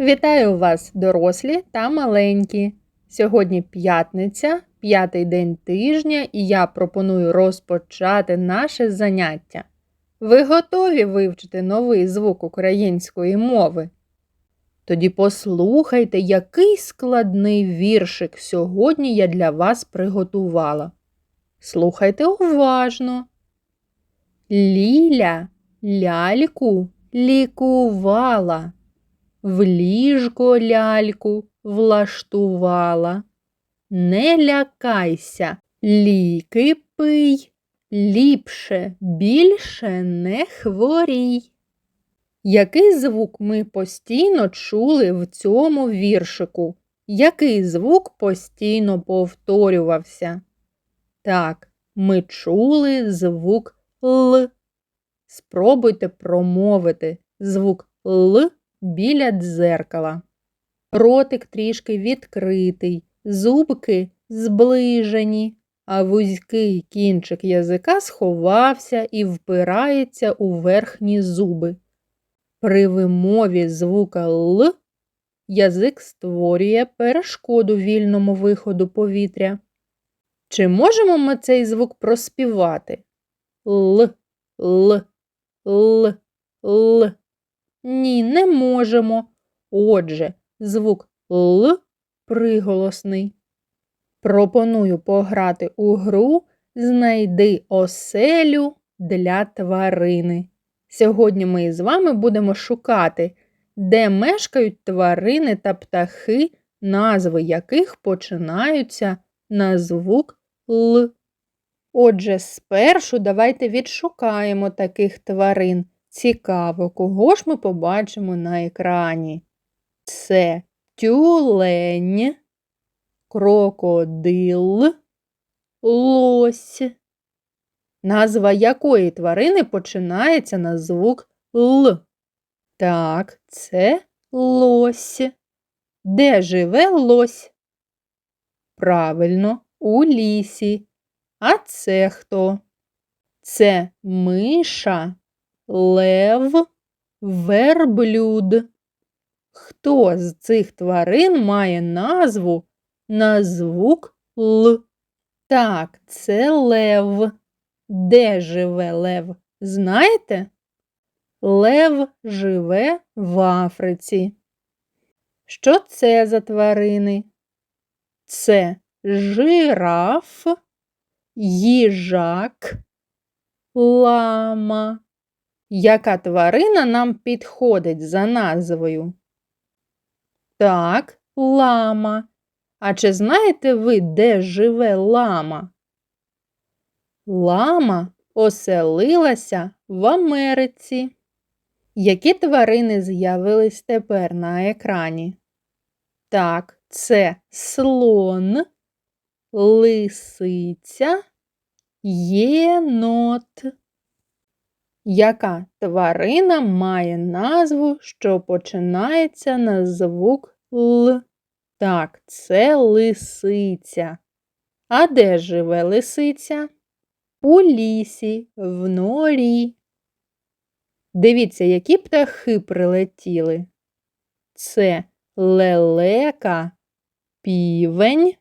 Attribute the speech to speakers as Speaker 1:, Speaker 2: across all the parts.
Speaker 1: Вітаю вас, дорослі та маленькі. Сьогодні п'ятниця, п'ятий день тижня, і я пропоную розпочати наше заняття. Ви готові вивчити новий звук української мови? Тоді послухайте, який складний віршик сьогодні я для вас приготувала. Слухайте уважно. Ліля ляльку лікувала в ліжко ляльку влаштувала. Не лякайся, ліки пий, ліпше, більше не хворій. Який звук ми постійно чули в цьому віршику? Який звук постійно повторювався? Так, ми чули звук Л. Спробуйте промовити звук Л біля дзеркала. Ротик трішки відкритий, зубки зближені, а вузький кінчик язика сховався і впирається у верхні зуби. При вимові звука Л язик створює перешкоду вільному виходу повітря. Чи можемо ми цей звук проспівати? Л, Л, Л, Л. Ні, не можемо. Отже, звук Л приголосний. Пропоную пограти у гру Знайди оселю для тварини. Сьогодні ми з вами будемо шукати, де мешкають тварини та птахи, назви яких починаються на звук Л. Отже, спершу давайте відшукаємо таких тварин. Цікаво, кого ж ми побачимо на екрані? Це тюлень, крокодил, лось. Назва якої тварини починається на звук Л. Так, це лось. Де живе лось? Правильно, у лісі. А це хто? Це миша лев, верблюд. Хто з цих тварин має назву на звук Л? Так, це лев. Де живе лев? Знаєте? Лев живе в Африці. Що це за тварини? Це жираф, їжак, лама. Яка тварина нам підходить за назвою? Так, лама. А чи знаєте ви, де живе лама? Лама оселилася в Америці. Які тварини з'явились тепер на екрані? Так, це слон, лисиця, єнот. Яка тварина має назву, що починається на звук Л? Так, це лисиця. А де живе лисиця? У лісі, в норі. Дивіться, які птахи прилетіли. Це лелека, півень,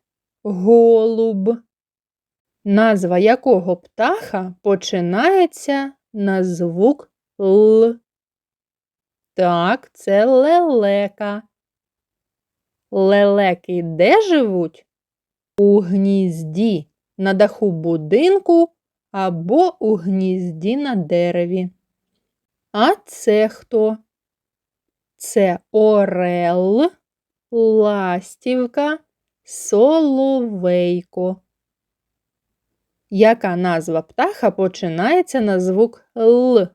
Speaker 1: голуб. Назва якого птаха починається на звук Л. Так, це лелека. Лелеки де живуть? У гнізді на даху будинку або у гнізді на дереві. А це хто? Це орел, ластівка, соловейко. Яка назва птаха починається на звук Л?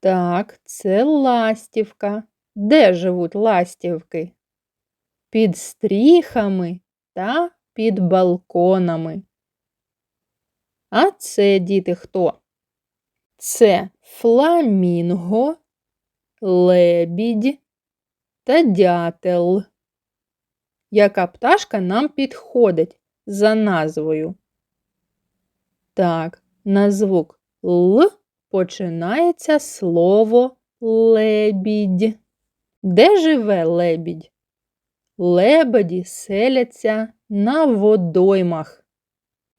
Speaker 1: Так, це ластівка. Де живуть ластівки? Під стріхами та під балконами. А це діти хто? Це фламінго, лебідь та дятел. Яка пташка нам підходить за назвою? Так, на звук Л починається слово лебідь. Де живе лебідь? Лебеді селяться на водоймах.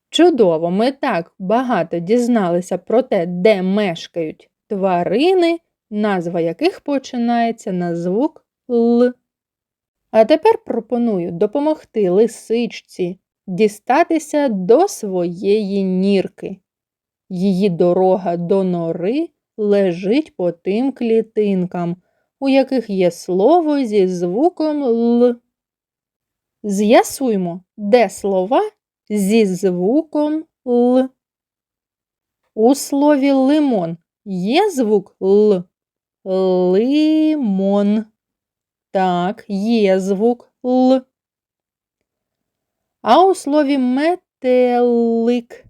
Speaker 1: Чудово, ми так багато дізналися про те, де мешкають тварини, назва яких починається на звук Л. А тепер пропоную допомогти лисичці дістатися до своєї нірки. Її дорога до нори лежить по тим клітинкам, у яких є слово зі звуком Л. З'ясуймо, де слова зі звуком Л. У слові лимон є звук Л. Лимон. Так, є звук Л. А у слові метелик.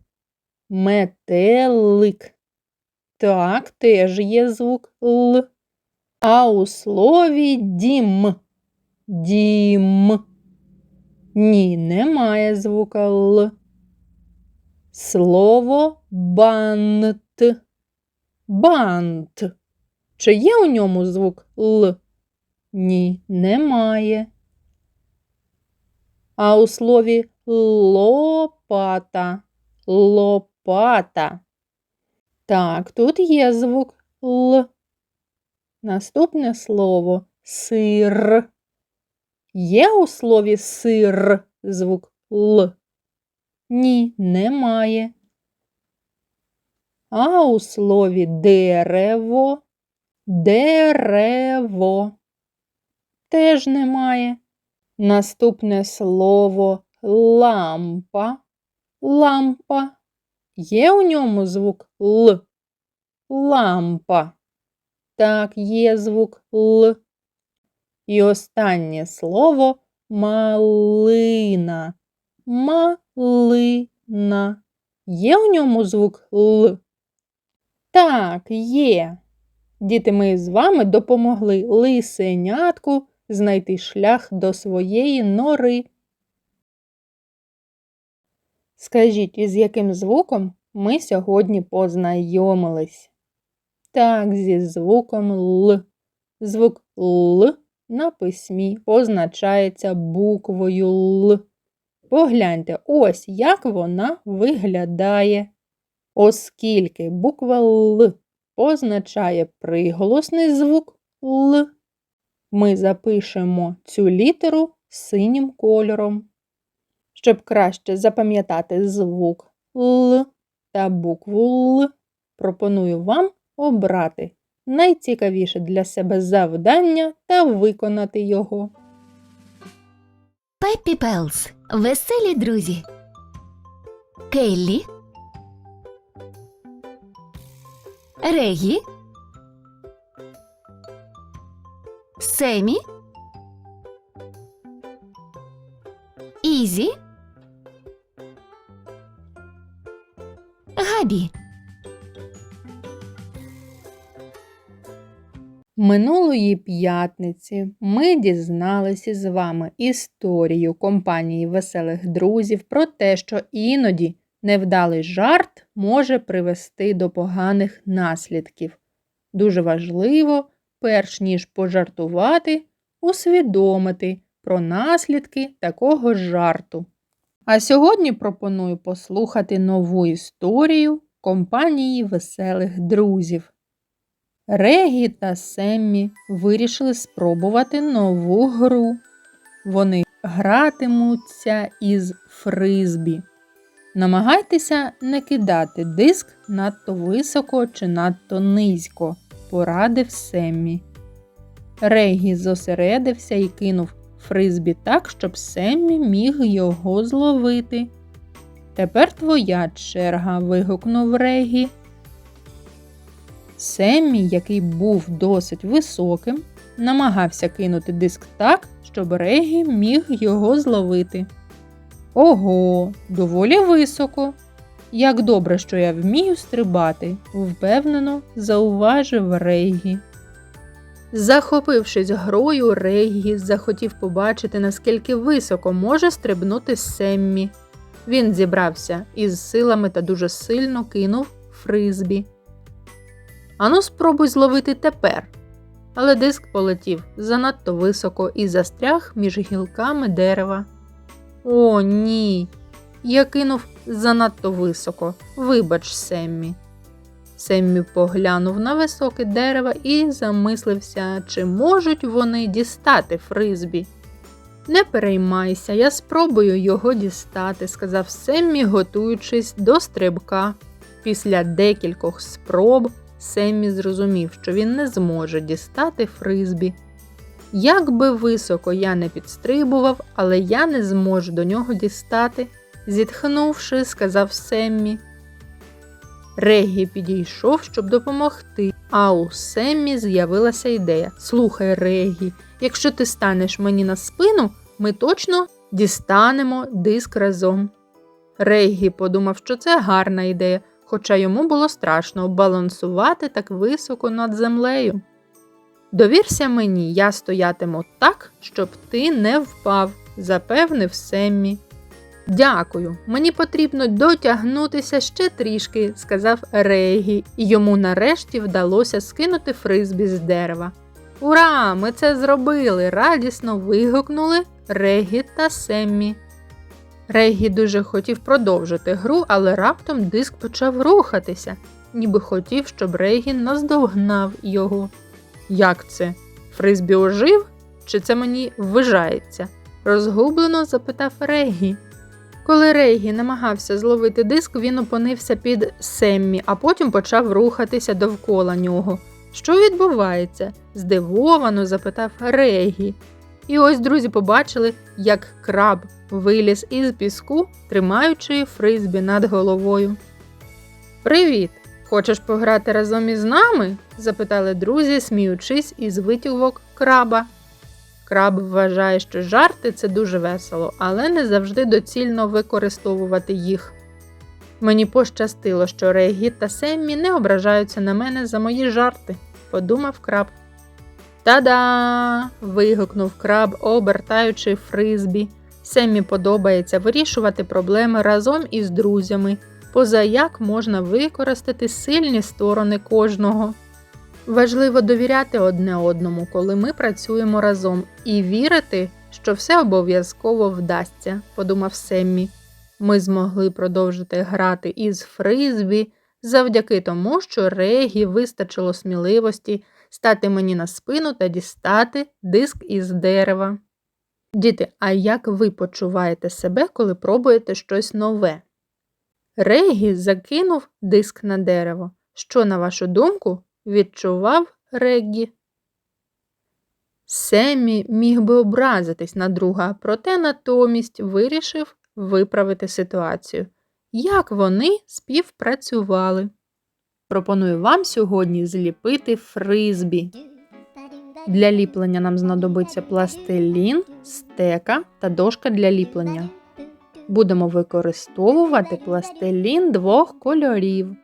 Speaker 1: Метелик. Так, теж є звук Л. А у слові дім. Дім. Ні, немає звука Л. Слово бант. Бант. Чи є у ньому звук Л? Ні, немає. А у слові лопата. Лопата. Так, тут є звук Л. Наступне слово сир. Є у слові сир звук Л? Ні, немає. А у слові дерево, дерево теж немає. Наступне слово лампа, лампа. Є у ньому звук Л? Лампа. Так, є звук Л. І останнє слово малина. Малина. Є у ньому звук Л? Так, є. Діти, ми з вами допомогли лисенятку знайти шлях до своєї нори. Скажіть, із яким звуком ми сьогодні познайомились? Так, зі звуком Л. Звук Л на письмі позначається буквою Л. Погляньте, ось як вона виглядає. Оскільки буква Л позначає приголосний звук Л, ми запишемо цю літеру синім кольором. Щоб краще запам'ятати звук Л та букву Л, пропоную вам обрати найцікавіше для себе завдання та виконати його.
Speaker 2: Пеппі Пелс. Веселі друзі. Келлі. Регі. Семі. Ізі. Габі.
Speaker 1: Минулої п'ятниці ми дізналися з вами історію компанії веселих друзів про те, що іноді невдалий жарт може привести до поганих наслідків. Дуже важливо, перш ніж пожартувати, усвідомити про наслідки такого жарту. А сьогодні пропоную послухати нову історію компанії веселих друзів. Регі та Семмі вирішили спробувати нову гру. Вони гратимуться із фризбі. Намагайтеся не кидати диск надто високо чи надто низько, порадив Семмі. Регі зосередився і кинув фризбі так, щоб Семмі міг його зловити. Тепер твоя черга. вигукнув Регі. Семмі, який був досить високим, намагався кинути диск так, щоб Регі міг його зловити. Ого, доволі високо. Як добре, що я вмію стрибати, впевнено зауважив Регі. Захопившись грою, Регі захотів побачити, наскільки високо може стрибнути Семмі. Він зібрався із силами та дуже сильно кинув фризбі. Ану, спробуй зловити тепер. але диск полетів занадто високо і застряг між гілками дерева. О, ні. Я кинув занадто високо. Вибач, Семмі. Семмі поглянув на високе дерево і замислився, чи можуть вони дістати фризбі. Не переймайся, я спробую його дістати, сказав Семмі, готуючись до стрибка. Після декількох спроб Семмі зрозумів, що він не зможе дістати фризбі. Як би високо я не підстрибував, але я не зможу до нього дістати, зітхнувши, сказав Семмі. Регі підійшов, щоб допомогти, а у Семмі з'явилася ідея. Слухай, Регі, якщо ти станеш мені на спину, ми точно дістанемо диск разом. Регі подумав, що це гарна ідея, хоча йому було страшно балансувати так високо над землею. Довірся мені, я стоятиму так, щоб ти не впав, запевнив Семмі. Дякую, мені потрібно дотягнутися ще трішки, сказав Регі, і йому нарешті вдалося скинути фризбі з дерева. Ура! Ми це зробили! радісно вигукнули Регі та Семмі. Регі дуже хотів продовжити гру, але раптом диск почав рухатися, ніби хотів, щоб Регі наздогнав його. Як це? Фризбі ожив? Чи це мені ввижається? розгублено запитав Регі. Коли Рейгі намагався зловити диск, він опинився під Семмі, а потім почав рухатися довкола нього. Що відбувається? здивовано запитав Регі. І ось друзі побачили, як краб виліз із піску, тримаючи фризбі над головою. Привіт! Хочеш пограти разом із нами? запитали друзі, сміючись із витівок краба. Краб вважає, що жарти це дуже весело, але не завжди доцільно використовувати їх. Мені пощастило, що Регі та Семмі не ображаються на мене за мої жарти, подумав краб. Та-да! вигукнув краб, обертаючи фризбі. Семмі подобається вирішувати проблеми разом із друзями, поза як можна використати сильні сторони кожного. Важливо довіряти одне одному, коли ми працюємо разом, і вірити, що все обов'язково вдасться, подумав Семмі. Ми змогли продовжити грати із фризбі завдяки тому, що Регі вистачило сміливості стати мені на спину та дістати диск із дерева. Діти, а як ви почуваєте себе, коли пробуєте щось нове? Регі закинув диск на дерево. Що, на вашу думку, відчував Реггі? Семмі міг би образитись на друга, проте натомість вирішив виправити ситуацію. Як вони співпрацювали? Пропоную вам сьогодні зліпити фризбі. Для ліплення нам знадобиться пластилін, стека та дошка для ліплення. Будемо використовувати пластилін двох кольорів.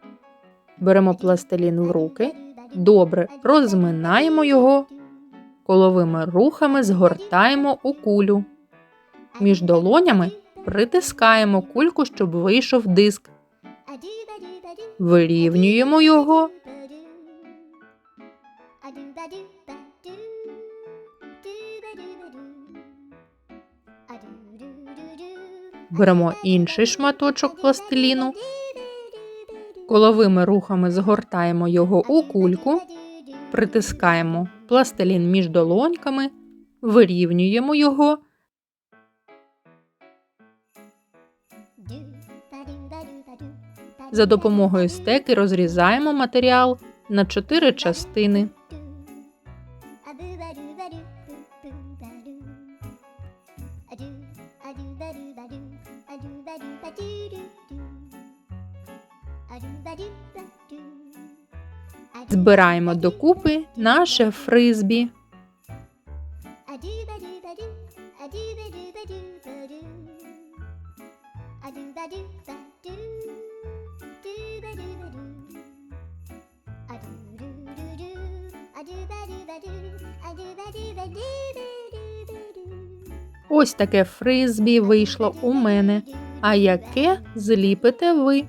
Speaker 1: Беремо пластилін в руки, добре розминаємо його, коловими рухами згортаємо у кулю. Між долонями притискаємо кульку, щоб вийшов диск. Вирівнюємо його. Беремо інший шматочок пластиліну, коловими рухами згортаємо його у кульку, притискаємо пластилін між долоньками, вирівнюємо його. За допомогою стеки розрізаємо матеріал на чотири частини. Збираємо докупи наше фризбі. Ось таке фризбі вийшло у мене. А яке зліпите ви?